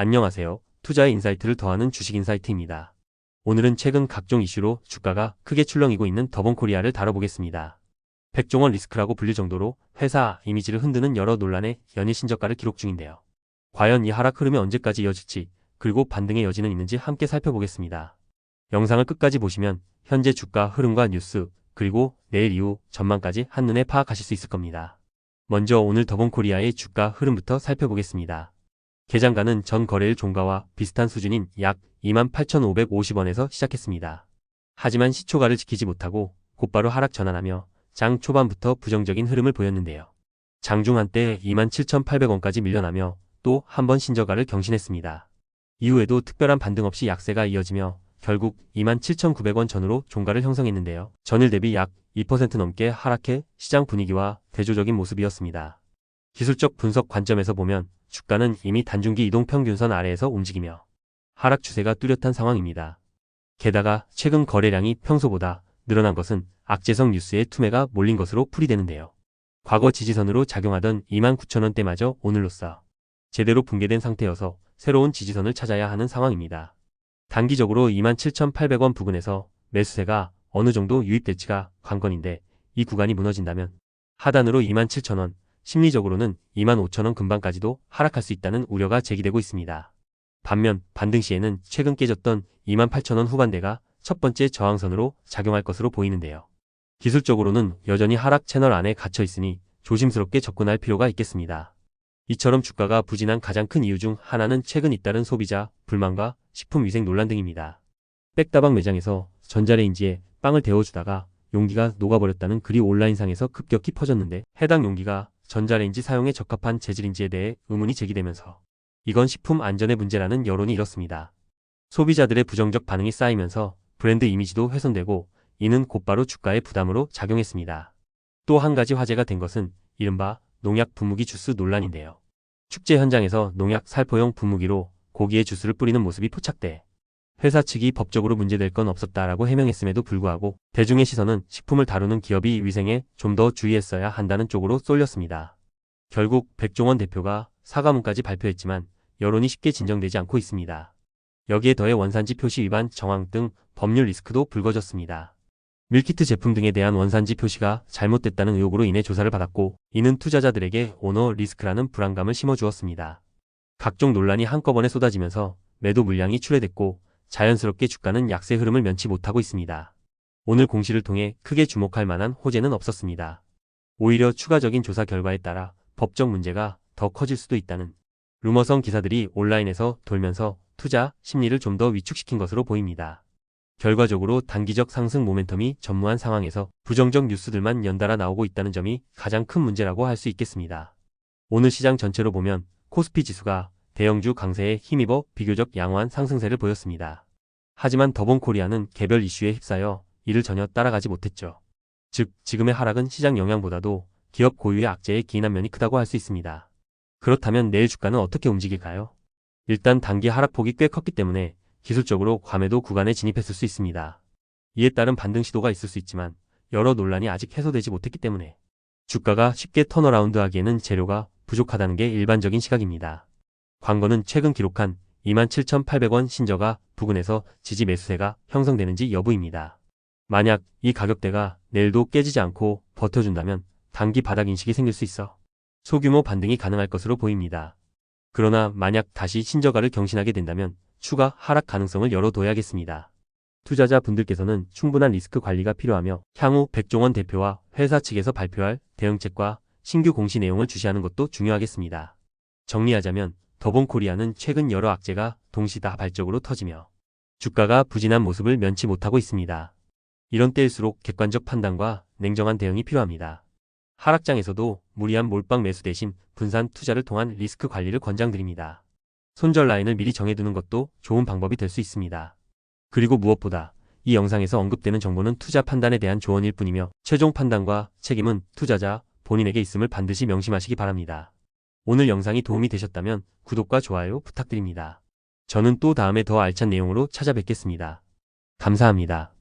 안녕하세요. 투자의 인사이트를 더하는 주식 인사이트입니다. 오늘은 최근 각종 이슈로 주가가 크게 출렁이고 있는 더본코리아를 다뤄보겠습니다. 백종원 리스크라고 불릴 정도로 회사 이미지를 흔드는 여러 논란의 연일 신저가를 기록 중인데요. 과연 이 하락 흐름이 언제까지 이어질지 그리고 반등의 여지는 있는지 함께 살펴보겠습니다. 영상을 끝까지 보시면 현재 주가 흐름과 뉴스 그리고 내일 이후 전망까지 한눈에 파악하실 수 있을 겁니다. 먼저 오늘 더본코리아의 주가 흐름부터 살펴보겠습니다. 개장가는 전 거래일 종가와 비슷한 수준인 약 28,550원에서 시작했습니다. 하지만 시초가를 지키지 못하고 곧바로 하락 전환하며 장 초반부터 부정적인 흐름을 보였는데요. 장중 한때 27,800원까지 밀려나며 또 한 번 신저가를 경신했습니다. 이후에도 특별한 반등 없이 약세가 이어지며 결국 27,900원 전후로 종가를 형성했는데요. 전일 대비 약 2% 넘게 하락해 시장 분위기와 대조적인 모습이었습니다. 기술적 분석 관점에서 보면 주가는 이미 단중기 이동 평균선 아래에서 움직이며 하락 추세가 뚜렷한 상황입니다. 게다가 최근 거래량이 평소보다 늘어난 것은 악재성 뉴스의 투매가 몰린 것으로 풀이되는데요. 과거 지지선으로 작용하던 29,000원대마저 오늘로써 제대로 붕괴된 상태여서 새로운 지지선을 찾아야 하는 상황입니다. 단기적으로 27,800원 부근에서 매수세가 어느 정도 유입될지가 관건인데 이 구간이 무너진다면 하단으로 27,000원, 심리적으로는 25,000원 근방까지도 하락할 수 있다는 우려가 제기되고 있습니다. 반면 반등 시에는 최근 깨졌던 28,000원 후반대가 첫 번째 저항선으로 작용할 것으로 보이는데요. 기술적으로는 여전히 하락 채널 안에 갇혀 있으니 조심스럽게 접근할 필요가 있겠습니다. 이처럼 주가가 부진한 가장 큰 이유 중 하나는 최근 잇따른 소비자 불만과 식품 위생 논란 등입니다. 백다방 매장에서 전자레인지에 빵을 데워주다가 용기가 녹아버렸다는 글이 온라인상에서 급격히 퍼졌는데 해당 용기가 전자레인지 사용에 적합한 재질인지에 대해 의문이 제기되면서 이건 식품 안전의 문제라는 여론이 일었습니다. 소비자들의 부정적 반응이 쌓이면서 브랜드 이미지도 훼손되고 이는 곧바로 주가의 부담으로 작용했습니다. 또 한 가지 화제가 된 것은 이른바 농약 분무기 주스 논란인데요. 축제 현장에서 농약 살포용 분무기로 고기에 주스를 뿌리는 모습이 포착돼 회사 측이 법적으로 문제될 건 없었다라고 해명했음에도 불구하고 대중의 시선은 식품을 다루는 기업이 위생에 좀 더 주의했어야 한다는 쪽으로 쏠렸습니다. 결국 백종원 대표가 사과문까지 발표했지만 여론이 쉽게 진정되지 않고 있습니다. 여기에 더해 원산지 표시 위반 정황 등 법률 리스크도 불거졌습니다. 밀키트 제품 등에 대한 원산지 표시가 잘못됐다는 의혹으로 인해 조사를 받았고 이는 투자자들에게 오너 리스크라는 불안감을 심어주었습니다. 각종 논란이 한꺼번에 쏟아지면서 매도 물량이 출회됐고 자연스럽게 주가는 약세 흐름을 면치 못하고 있습니다. 오늘 공시를 통해 크게 주목할 만한 호재는 없었습니다. 오히려 추가적인 조사 결과에 따라 법적 문제가 더 커질 수도 있다는 루머성 기사들이 온라인에서 돌면서 투자 심리를 좀 더 위축시킨 것으로 보입니다. 결과적으로 단기적 상승 모멘텀이 전무한 상황에서 부정적 뉴스들만 연달아 나오고 있다는 점이 가장 큰 문제라고 할 수 있겠습니다. 오늘 시장 전체로 보면 코스피 지수가 대형주 강세에 힘입어 비교적 양호한 상승세를 보였습니다. 하지만 더본코리아는 개별 이슈에 휩싸여 이를 전혀 따라가지 못했죠. 즉, 지금의 하락은 시장 영향보다도 기업 고유의 악재에 기인한 면이 크다고 할 수 있습니다. 그렇다면 내일 주가는 어떻게 움직일까요? 일단 단기 하락폭이 꽤 컸기 때문에 기술적으로 과매도 구간에 진입했을 수 있습니다. 이에 따른 반등 시도가 있을 수 있지만 여러 논란이 아직 해소되지 못했기 때문에 주가가 쉽게 턴어라운드 하기에는 재료가 부족하다는 게 일반적인 시각입니다. 관건은 최근 기록한 27,800원 신저가 부근에서 지지 매수세가 형성되는지 여부입니다. 만약 이 가격대가 내일도 깨지지 않고 버텨준다면 단기 바닥 인식이 생길 수 있어 소규모 반등이 가능할 것으로 보입니다. 그러나 만약 다시 신저가를 경신하게 된다면 추가 하락 가능성을 열어둬야겠습니다. 투자자 분들께서는 충분한 리스크 관리가 필요하며 향후 백종원 대표와 회사 측에서 발표할 대응책과 신규 공시 내용을 주시하는 것도 중요하겠습니다. 정리하자면 더본코리아는 최근 여러 악재가 동시다발적으로 터지며 주가가 부진한 모습을 면치 못하고 있습니다. 이런 때일수록 객관적 판단과 냉정한 대응이 필요합니다. 하락장에서도 무리한 몰빵 매수 대신 분산 투자를 통한 리스크 관리를 권장드립니다. 손절 라인을 미리 정해두는 것도 좋은 방법이 될 수 있습니다. 그리고 무엇보다 이 영상에서 언급되는 정보는 투자 판단에 대한 조언일 뿐이며 최종 판단과 책임은 투자자 본인에게 있음을 반드시 명심하시기 바랍니다. 오늘 영상이 도움이 되셨다면 구독과 좋아요 부탁드립니다. 저는 또 다음에 더 알찬 내용으로 찾아뵙겠습니다. 감사합니다.